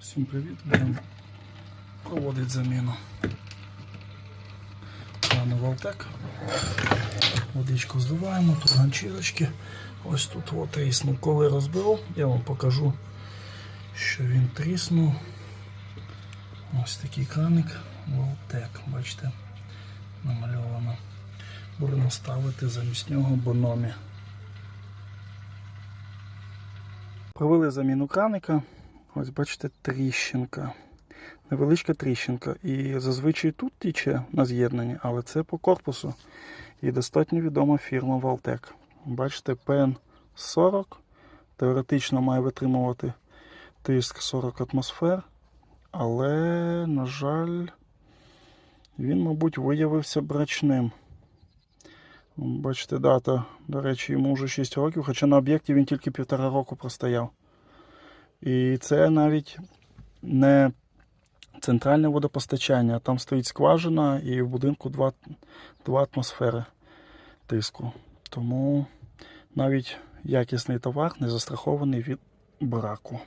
Всім привіт! Будемо проводити заміну крану Валтек. Водичку зливаємо, тут ганчірочки. Ось тут от тріснув. Коли розберу, я вам покажу, що він тріснув. Ось такий краник Валтек, бачите, намальовано. Будемо ставити замість нього бономі. Провели заміну краника. Ось бачите, тріщинка. Невеличка тріщинка. І зазвичай тут тіче на з'єднанні, але це по корпусу. І достатньо відома фірма Valtec. Бачите, PN40 теоретично має витримувати тиск 40 атмосфер. Але, на жаль, він, мабуть, виявився брачним. Бачите, дата, до речі, йому вже 6 років, хоча на об'єкті він тільки півтора року простояв. І це навіть не центральне водопостачання, а там стоїть скважина і в будинку 2, 2 атмосфери тиску. Тому навіть якісний товар не застрахований від браку.